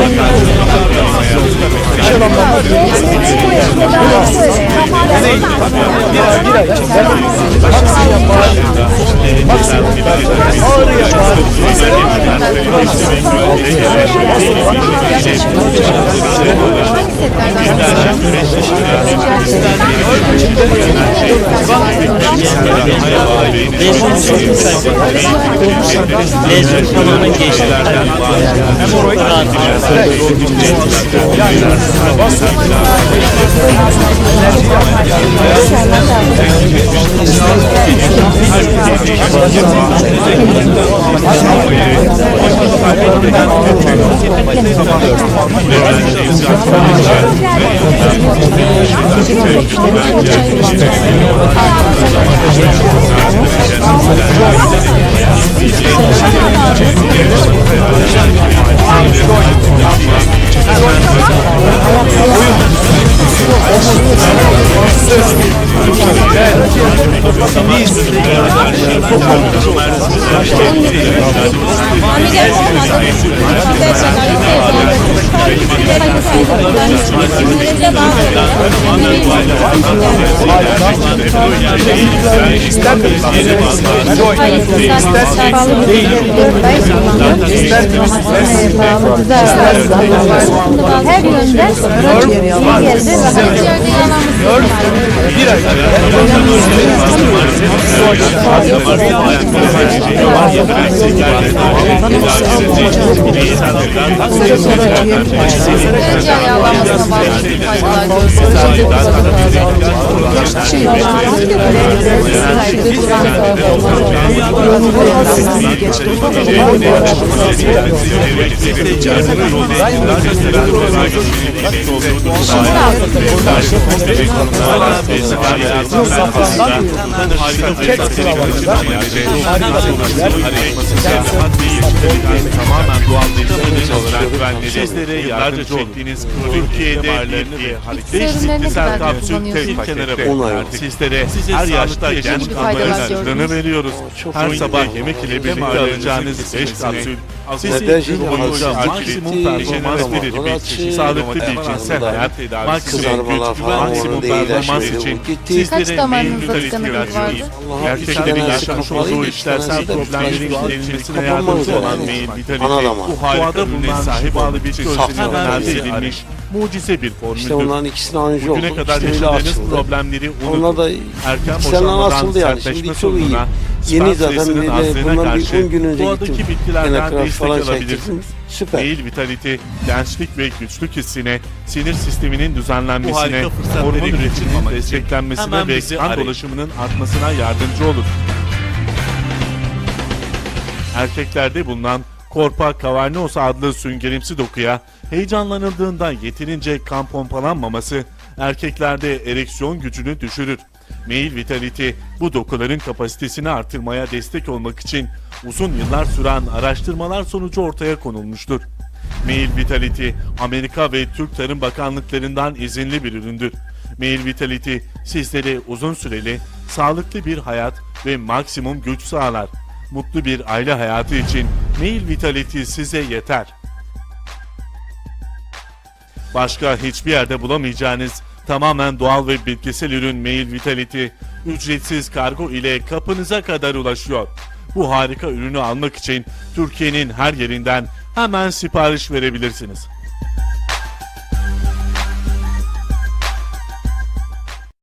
Hayır. Bir ay içinde maksimum yapar. Maksimum ağrı yapar. Maksimum Mezun sayfa. Mezun kanalına geçtilerden hem orayı Thank you. Lezyon tamamen geçti. Çok rahat. Her yönden iyi geldi. Karaciğer yağlanmasına bağlı faydalar tamamen doğal bir sizlere yardımcı çektiğiniz Türkiye'de bir İksirleri ne iktisel kapsül tek ay oldu. sizlere her yaşta genç faydalar kanların gördünüz. sırrını veriyoruz. Her sabah yemek ile birlikte alacağınız 5 kapsül sizi gün boyunca maksimum performans verir bir sağlıklı bir cinsel hayat maksimum güç, falan maksimum performans şöyle için sizlere mail tıkanıklık vardı? Erkeklerin yaşamış olduğu işlevsel problemlerin giderilmesine yardımcı olan vitalite damar. bu harika ürüne sahip bağlı bir çözümün Safran elde edilmiş mucize bir formüldür. İşte onların ikisini anca Bugüne olduk. kadar İşte yaşadığınız problemleri Onlar unutun. da Erken boşanmadan yani. sertleşme Şimdi çok iyi. sorununa, Yeni zaten bir de bundan bir karşı 10 gün önce doğadaki gittim. bitkilerden destek alabilirsiniz. Süper. Mail vitality, gençlik ve güçlük hissine, sinir sisteminin düzenlenmesine, hormon üretiminin desteklenmesine ve kan dolaşımının artmasına yardımcı olur. Erkeklerde bulunan Corpa cavernosa adlı süngerimsi dokuya heyecanlanıldığında yeterince kan pompalanmaması erkeklerde ereksiyon gücünü düşürür. Mail Vitality bu dokuların kapasitesini artırmaya destek olmak için uzun yıllar süren araştırmalar sonucu ortaya konulmuştur. Mail Vitality, Amerika ve Türk Tarım Bakanlıklarından izinli bir üründür. Mail Vitality sizlere uzun süreli, sağlıklı bir hayat ve maksimum güç sağlar. Mutlu bir aile hayatı için Mail Vitality size yeter. Başka hiçbir yerde bulamayacağınız tamamen doğal ve bitkisel ürün Mail Vitality ücretsiz kargo ile kapınıza kadar ulaşıyor. Bu harika ürünü almak için Türkiye'nin her yerinden hemen sipariş verebilirsiniz.